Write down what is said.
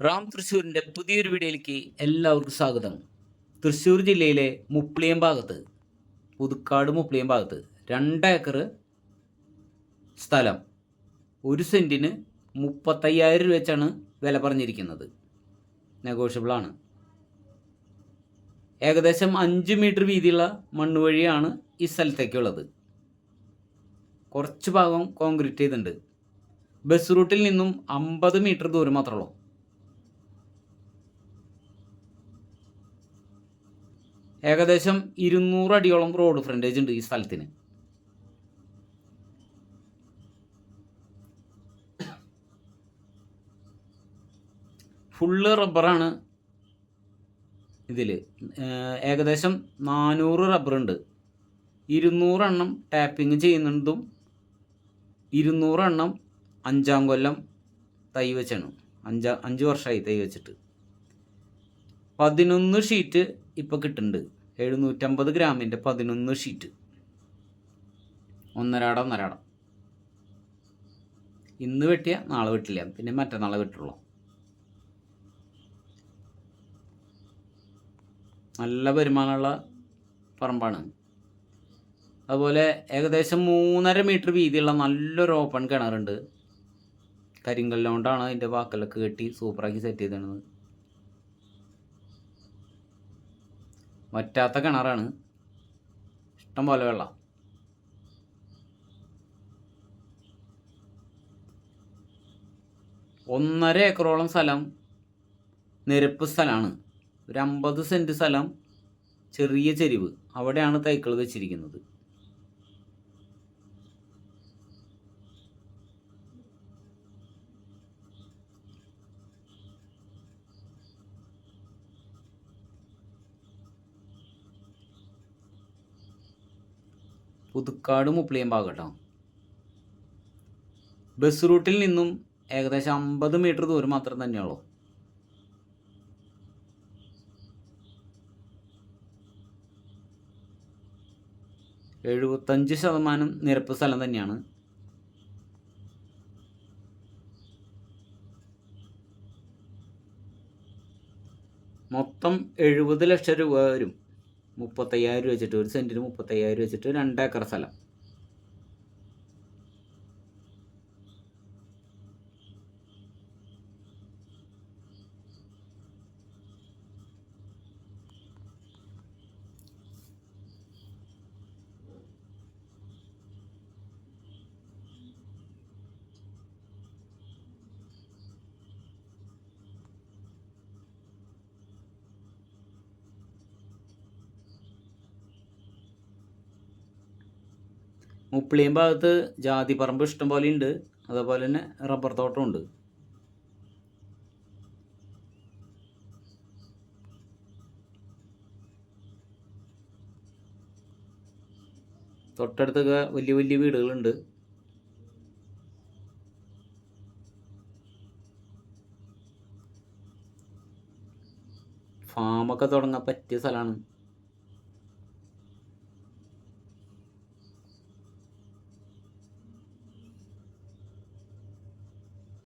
റാം തൃശ്ശൂരിന്റെ പുതിയൊരു വീഡിയോയിലേക്ക് എല്ലാവർക്കും സ്വാഗതം. തൃശ്ശൂർ ജില്ലയിലെ മുപ്ലിയം ഭാഗത്ത് പുതുക്കാട് മുപ്ലിയം ഭാഗത്ത് രണ്ട് ഏക്കർ സ്ഥലം. ഒരു സെന്റിന് മുപ്പത്തയ്യായിരം രൂപ വെച്ചാണ് വില പറഞ്ഞിരിക്കുന്നത്. നെഗോഷ്യബിളാണ്. ഏകദേശം അഞ്ച് മീറ്റർ വീതിയുള്ള മണ്ണ് വഴിയാണ് ഈ സ്ഥലത്തേക്കുള്ളത്. കുറച്ച് ഭാഗം കോൺക്രീറ്റ് ചെയ്തിട്ടുണ്ട്. ബസ് റൂട്ടിൽ നിന്നും അമ്പത് മീറ്റർ ദൂരം മാത്രമേ ഉള്ളൂ. ഏകദേശം ഇരുന്നൂറ് അടിയോളം റോഡ് ഫ്രണ്ടേജ് ഉണ്ട് ഈ സ്ഥലത്തിന്. ഫുള്ള് റബ്ബറാണ് ഇതിൽ ഏകദേശം നാനൂറ് റബ്ബറുണ്ട് ഇരുന്നൂറെണ്ണം ടാപ്പിംഗ് ചെയ്യുന്നതും ഇരുന്നൂറെണ്ണം അഞ്ചാം കൊല്ലം തൈ വെച്ചാണ്. അഞ്ചാ അഞ്ച് വർഷമായി തൈ വെച്ചിട്ട്. പതിനൊന്ന് ഷീറ്റ് ഇപ്പോൾ കിട്ടുന്നുണ്ട്. എഴുന്നൂറ്റമ്പത് ഗ്രാമിന്റെ പതിനൊന്ന് ഷീറ്റ്. ഒന്നരാട ഒന്നരാട. ഇന്ന് വെട്ടിയ നാളെ വെട്ടില്ല. പിന്നെ മറ്റന്നാളെ വെട്ടുള്ളൂ. നല്ല വരുമാനമുള്ള പറമ്പാണ്. അതുപോലെ ഏകദേശം മൂന്നര മീറ്റർ വീതിയുള്ള നല്ലൊരു ഓപ്പൺ കിണറുണ്ട്. കരിങ്കല്ലുകൊണ്ടാണ് അതിന്റെ വാക്കലൊക്കെ കെട്ടി സൂപ്പറാക്കി സെറ്റ് ചെയ്തത് വറ്റാത്ത കിണറാണ്. ഇഷ്ടം പോലെ വെള്ളം. ഒന്നര ഏക്കറോളം സ്ഥലം നിരപ്പ് സ്ഥലമാണ്. ഒരു അമ്പത് സെന്റ് സ്ഥലം ചെറിയ ചെരിവ്. അവിടെയാണ് തൈക്കൾ വെച്ചിരിക്കുന്നത്. പുതുക്കാട് മുപ്ലിയം ഭാഗട്ടോ ബസ് റൂട്ടിൽ നിന്നും ഏകദേശം അമ്പത് മീറ്റർ ദൂരം മാത്രം തന്നെയുള്ളൂ. എഴുപത്തഞ്ച് ശതമാനം നിരപ്പ് സ്ഥലം തന്നെയാണ്. മൊത്തം എഴുപത് ലക്ഷം രൂപ വരും. മുപ്പത്തയ്യായിരം രൂപ വെച്ചിട്ട് ഒരു സെന്റിന് മുപ്പത്തയ്യായിരം രൂപ വെച്ചിട്ട് രണ്ട് ഏക്കർ സ്ഥലം. മുപ്പിളിയം ഭാഗത്ത് ജാതി പറമ്പ് ഇഷ്ടം പോലെ ഉണ്ട്. അതേപോലെ തന്നെ റബ്ബർ തോട്ടം ഉണ്ട്. തൊട്ടടുത്തൊക്കെ വലിയ വലിയ വീടുകളുണ്ട്. ഫാമൊക്കെ തുടങ്ങാൻ പറ്റിയ സ്ഥലമാണ്.